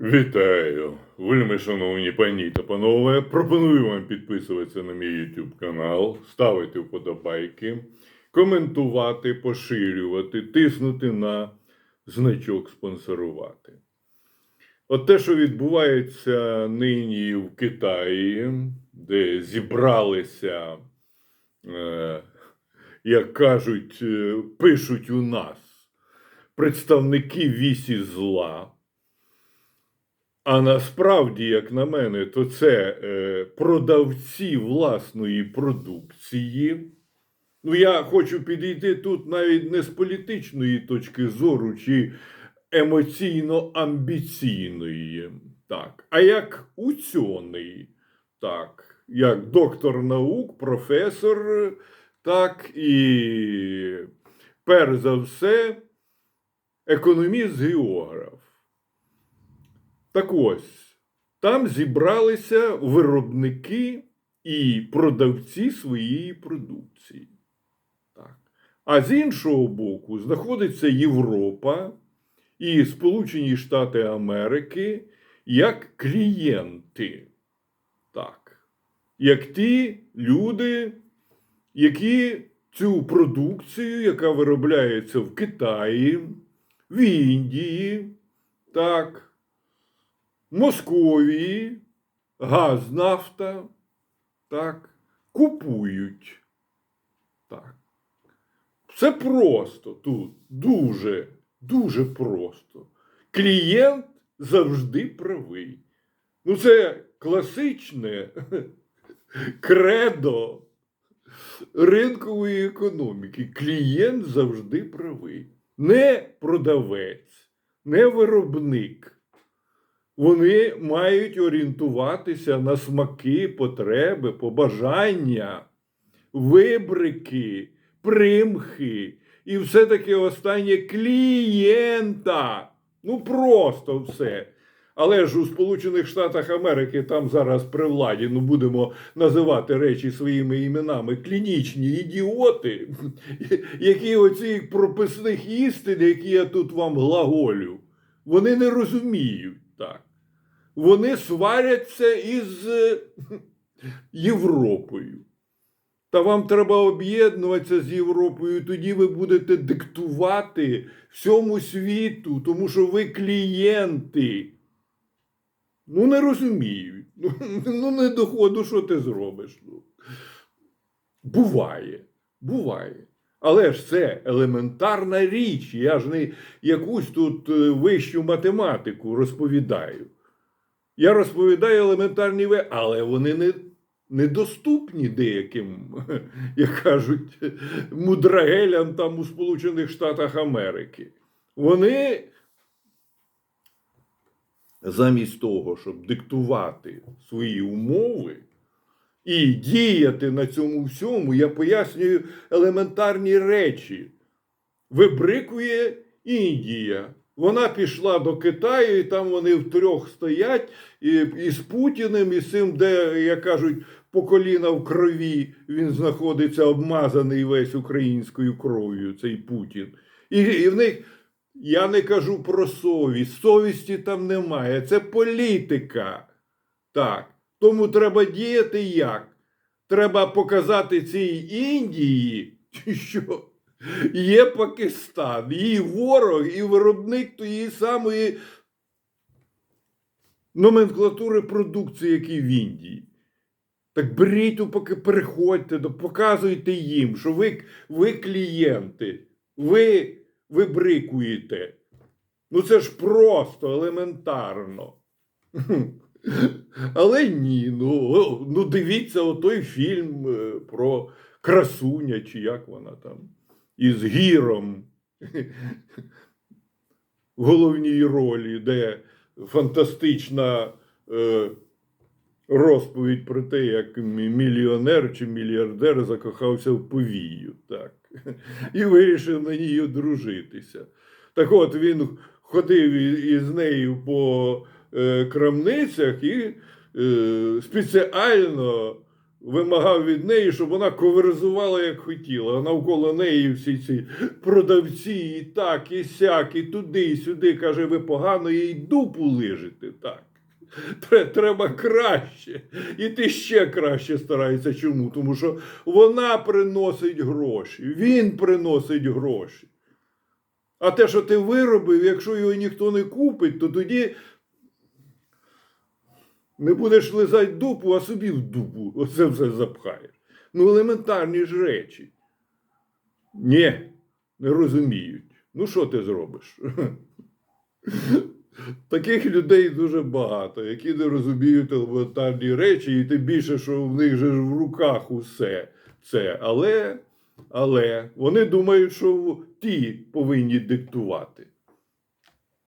Вітаю, вельми шановні пані та панове. Пропоную вам підписуватися на мій YouTube канал, ставити вподобайки, коментувати, поширювати, тиснути на значок спонсорувати. От те, що відбувається нині в Китаї, де зібралися, е, як кажуть, е, пишуть у нас представники вісі зла. А насправді, як на мене, то це е, продавці власної продукції. Ну, я хочу підійти тут навіть не з політичної точки зору чи емоційно-амбіційної, так, а як учений, так, як доктор наук, професор, так і перш за все, економіст-географ. Так ось, там зібралися виробники і продавці своєї продукції. Так. А з іншого боку, знаходиться Європа і Сполучені Штати Америки як клієнти. Так. Як ті люди, які цю продукцію, яка виробляється в Китаї, в Індії, так. Московії, газ, нафта, так, купують. Так. Все просто тут, дуже, дуже просто. Клієнт завжди правий. Ну, це класичне кредо ринкової економіки. Клієнт завжди правий. Не продавець, не виробник вони мають орієнтуватися на смаки, потреби, побажання, вибрики, примхи і все таки останнє клієнта. Ну просто все. Але ж у Сполучених Штатах Америки там зараз при владі, ну будемо називати речі своїми іменами, клінічні ідіоти, які оці прописних істин, які я тут вам глаголю, вони не розуміють так вони сваряться із е, Європою. Та вам треба об'єднуватися з Європою, тоді ви будете диктувати всьому світу, тому що ви клієнти. Ну, не розуміють. Ну, ну не доходу, що ти зробиш. Ну. Буває, буває. Але ж це елементарна річ. Я ж не якусь тут е, вищу математику розповідаю. Я розповідаю елементарні ви, але вони не, недоступні деяким, як кажуть, мудрагелям там у Сполучених Штатах Америки. Вони замість того, щоб диктувати свої умови і діяти на цьому всьому, я пояснюю елементарні речі. Вибрикує Індія. Вона пішла до Китаю, і там вони втрьох стоять і, і з Путіним, і з цим, де, як кажуть, по коліна в крові він знаходиться обмазаний весь українською кров'ю, цей Путін. І, і в них я не кажу про совість. Совісті там немає. Це політика. Так. Тому треба діяти як? Треба показати цій Індії, що. Є Пакистан, її ворог і виробник тієї самої номенклатури продукції, як і в Індії. Так беріть, поки переходьте, показуйте їм, що ви, ви клієнти, ви вибрикуєте. Ну це ж просто елементарно. Але ні, ну, ну дивіться отой фільм е, про красуня, чи як вона там із гіром в головній ролі, де фантастична е, розповідь про те, як мільйонер чи мільярдер закохався в повію. Так. І вирішив на ній одружитися. Так от він ходив із нею по крамницях і е, спеціально вимагав від неї, щоб вона коверзувала, як хотіла. А навколо неї всі ці продавці, і так, і сяк, і туди, і сюди. Каже, ви погано їй дупу лижете. Так. Треба краще. І ти ще краще стараєшся. Чому? Тому що вона приносить гроші, він приносить гроші. А те, що ти виробив, якщо його ніхто не купить, то тоді не будеш лизати дупу, а собі в дупу оце все запхаєш. Ну, елементарні ж речі. Ні, не розуміють. Ну, що ти зробиш? Таких людей дуже багато, які не розуміють елементарні речі, і тим більше, що в них же в руках усе це. Але, але вони думають, що ті повинні диктувати.